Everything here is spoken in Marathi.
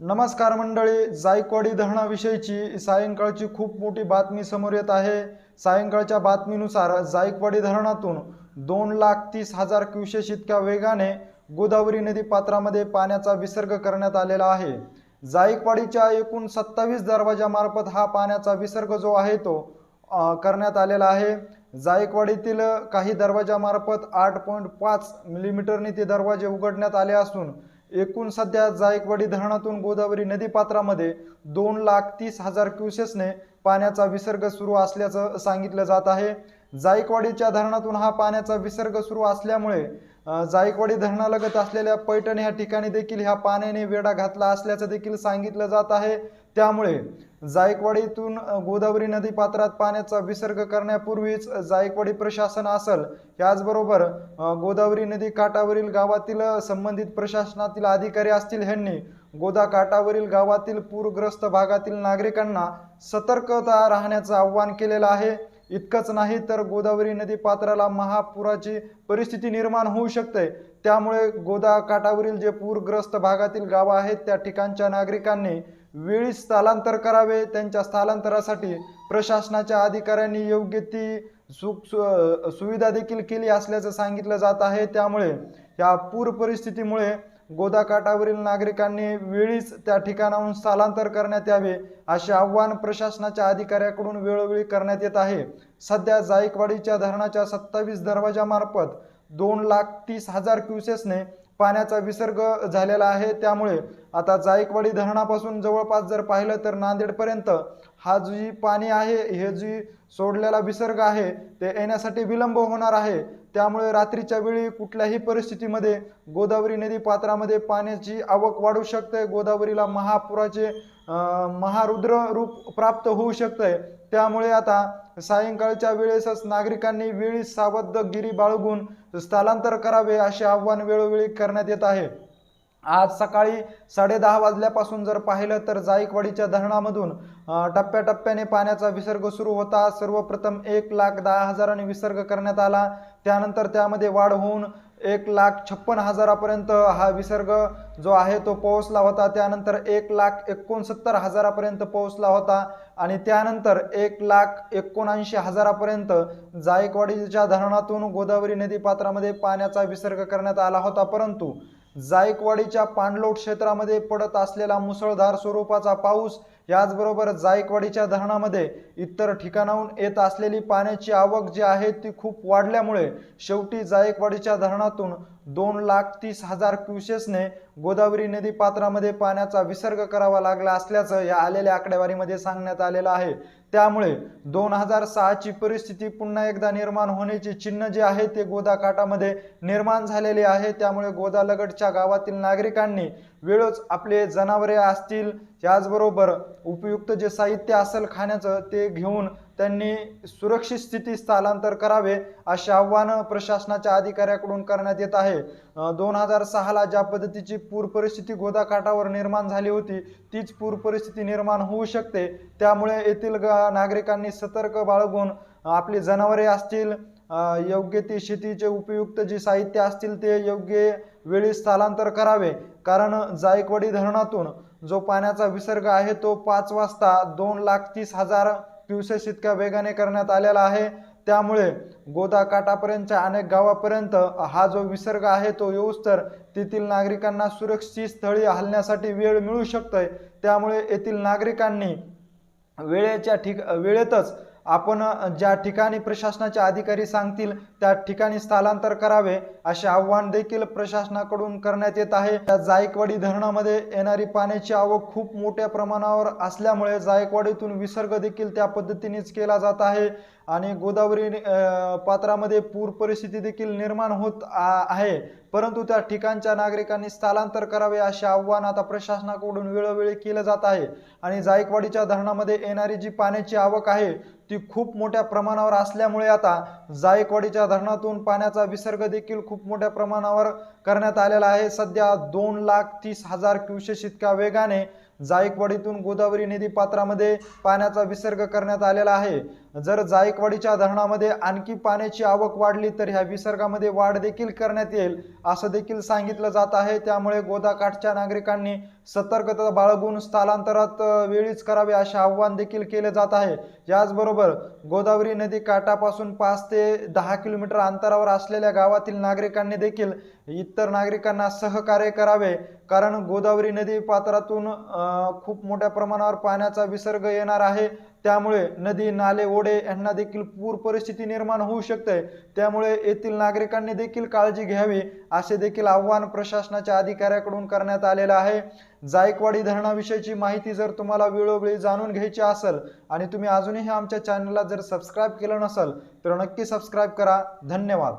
नमस्कार मंडळी जायकवाडी धरणाविषयीची सायंकाळची खूप मोठी बातमी समोर येत आहे. सायंकाळच्या बातमीनुसार जायकवाडी धरणातून दोन लाख तीस हजार क्युसेस इतक्या वेगाने गोदावरी नदी पात्रामध्ये पाण्याचा विसर्ग करण्यात आलेला आहे. जायकवाडीच्या एकूण सत्तावीस दरवाजामार्फत हा पाण्याचा विसर्ग जो आहे तो करण्यात आलेला आहे. जायकवाडीतील काही दरवाजामार्फत आठ पॉईंट पाच मिलीमीटरने ते दरवाजे उघडण्यात आले असून एकूण सध्या जायकवाडी धरणातून गोदावरी नदीपात्रामध्ये दोन लाख तीस हजार क्युसेसने पाण्याचा विसर्ग सुरू असल्याचं सांगितलं जात आहे. जायकवाडीच्या धरणातून हा पाण्याचा विसर्ग सुरू असल्यामुळे जायकवाडी धरणालगत असलेल्या पैठण ह्या ठिकाणी देखील ह्या पाण्याने वेढा घातला असल्याचं देखील सांगितलं जात आहे. त्यामुळे जायकवाडीतून गोदावरी नदी पात्रात पाण्याचा विसर्ग करण्यापूर्वीच जायकवाडी प्रशासन असल. याचबरोबर गोदावरी नदी काठावरील गावातील संबंधित प्रशासनातील अधिकारी असतील ह्यांनी गोदा काठावरील गावातील पूरग्रस्त भागातील नागरिकांना सतर्कता राहण्याचं आव्हान केलेलं आहे. इतकंच नाही तर गोदावरी नदी पात्राला महापुराची परिस्थिती निर्माण होऊ शकते. त्यामुळे गोदा काठावरील जे पूरग्रस्त भागातील गावं आहेत त्या ठिकाणच्या नागरिकांनी वेळी स्थलांतर करावे. त्यांच्या स्थलांतरासाठी प्रशासनाच्या अधिकाऱ्यांनी योग्य ती सुख सु- सुविधा देखील केली असल्याचं सांगितलं जात आहे. त्यामुळे या पूर परिस्थितीमुळे गोदाकाठावरील नागरिकांनी वेळीच त्या ठिकाणाहून स्थलांतर करण्यात यावे असे आव्हान प्रशासनाच्या अधिकाऱ्याकडून वेळोवेळी करण्यात येत आहे. सध्या जायकवाडीच्या धरणाच्या सत्तावीस दरवाजामार्फत दोन लाख तीस हजार क्युसेसने पाण्याचा विसर्ग झालेला आहे. त्यामुळे आता जायकवाडी धरणापासून जवळपास जर पाहिलं तर नांदेडपर्यंत हा जी पाणी आहे हे जी सोडलेला विसर्ग आहे ते येण्यासाठी विलंब होणार आहे. त्यामुळे रात्रीच्या वेळी कुठल्याही परिस्थितीमध्ये गोदावरी नदी पात्रामध्ये पाण्याची आवक वाढू शकते. गोदावरीला महापुराचे महारुद्र रूप प्राप्त होऊ शकते. त्यामुळे आता सायंकाळच्या वेळेसच नागरिकांनी वेळी सावधगिरी बाळगून स्थलांतर करावे असे आव्हान वेळोवेळी करण्यात येत आहे. आज सकाळी साडेदहा वाजल्यापासून जर पाहिलं तर जायकवाडीच्या धरणामधून टप्प्याटप्प्याने पाण्याचा विसर्ग सुरू होता. सर्वप्रथम एक लाख दहा हजाराने विसर्ग करण्यात आला. त्यानंतर त्यामध्ये वाढ होऊन एक लाख छप्पन हजारापर्यंत हा विसर्ग जो आहे तो पोहोचला होता. त्यानंतर एक लाख एकोणसत्तर हजारापर्यंत पोहोचला होता आणि त्यानंतर एक लाख एकोणऐंशी हजारापर्यंत जायकवाडीच्या धरणातून गोदावरी नदी पात्रामध्ये पाण्याचा विसर्ग करण्यात आला होता. परंतु जायकवाडीच्या पाणलोट क्षेत्रामध्ये पडत असलेला मुसळधार स्वरूपाचा पाऊस याचबरोबर जायकवाडीच्या धरणामध्ये इतर ठिकाणाहून येत असलेली पाण्याची आवक जी आहे ती खूप वाढल्यामुळे शेवटी जायकवाडीच्या धरणातून दोन लाख तीस हजार क्युसेसने गोदावरी नदी पात्रामध्ये पाण्याचा विसर्ग करावा लागला असल्याचं या आलेल्या आकडेवारीमध्ये सांगण्यात आलेलं आहे. त्यामुळे दोन हजार सहाची परिस्थिती पुन्हा एकदा निर्माण होण्याची चिन्ह जे आहे ते गोदा काठामध्ये निर्माण झालेले आहे. त्यामुळे गोदालगडच्या गावातील नागरिकांनी वेळच आपले जनावरे असतील त्याचबरोबर उपयुक्त जे साहित्य असेल खाण्याचं ते घेऊन त्यांनी सुरक्षित स्थिती स्थलांतर करावे असे आव्हान प्रशासनाच्या अधिकाऱ्याकडून करण्यात येत आहे. दोन हजार सहाला ज्या पद्धतीची पूर परिस्थिती गोदा काठावर निर्माण झाली होती तीच पूर परिस्थिती निर्माण होऊ शकते. त्यामुळे येथील नागरिकांनी सतर्क बाळगून आपली जनावरे असतील योग्य ती शेतीचे उपयुक्त जे साहित्य असतील ते योग्य वेळी स्थलांतर करावे. कारण जायकवाडी धरणातून जो पाण्याचा विसर्ग आहे तो पाच वाजता दोन लाख तीस हजार क्युसेस इतक्या वेगाने करण्यात आलेला आहे. त्यामुळे गोदा अनेक गावापर्यंत हा जो विसर्ग आहे तो येऊस तर तेथील नागरिकांना सुरक्षित स्थळी हलण्यासाठी वेळ मिळू शकतोय. त्यामुळे येथील नागरिकांनी वेळेच्या ठिक वेळेतच आपण ज्या ठिकाणी प्रशासनाचे अधिकारी सांगतील त्या ठिकाणी स्थलांतर करावे असे आव्हान देखील प्रशासनाकडून करण्यात येत आहे. त्या जायकवाडी धरणामध्ये येणारी पाण्याची आवक खूप मोठ्या प्रमाणावर असल्यामुळे जायकवाडीतून विसर्ग देखील त्या पद्धतीनेच केला जात आहे आणि गोदावरी पात्रामध्ये पूर परिस्थिती देखील निर्माण होत आ- आहे. परंतु त्या ठिकाणच्या नागरिकांनी स्थलांतर करावे असे आव्हान आता प्रशासनाकडून वेळोवेळी केलं जात आहे. आणि जायकवाडीच्या धरणामध्ये येणारी जी पाण्याची आवक आहे ती खूप मोठ्या प्रमाणावर असल्यामुळे आता जायकवाडीच्या धरणातून पाण्याचा विसर्ग देखील खूप मोठ्या प्रमाणावर करण्यात आलेला आहे. सध्या दोन लाख तीस हजार क्युसेस इतक्या वेगाने जायकवाडीतून गोदावरी नदी पात्रामध्ये पाण्याचा विसर्ग करण्यात आलेला आहे. जर जायकवाडीच्या धरणामध्ये आणखी पाण्याची आवक वाढली तर ह्या विसर्गामध्ये वाढ देखील करण्यात येईल असं देखील सांगितलं जात आहे. त्यामुळे गोदाकाठच्या नागरिकांनी सतर्कता बाळगून स्थलांतरात वेळीच करावे असे आव्हान देखील केले जात आहे. याचबरोबर गोदावरी नदी काठापासून पाच ते दहा किलोमीटर अंतरावर असलेल्या गावातील नागरिकांनी देखील इतर नागरिकांना सहकार्य करावे कारण गोदावरी नदी पात्रातून खूप मोठ्या प्रमाणावर पाण्याचा विसर्ग येणार आहे. त्यामुळे नदी नाले ओढे यांना देखील पूर परिस्थिती निर्माण होऊ शकते. त्यामुळे येथील नागरिकांनी देखील काळजी घ्यावी असे देखील आव्हान प्रशासनाच्या अधिकाऱ्याकडून करण्यात आलेलं आहे. जायकवाडी धरणाविषयीची माहिती जर तुम्हाला वेळोवेळी जाणून घ्यायची असेल आणि तुम्ही अजूनही आमच्या चॅनलला जर सबस्क्राईब केलं नसेल तर नक्की सबस्क्राईब करा. धन्यवाद.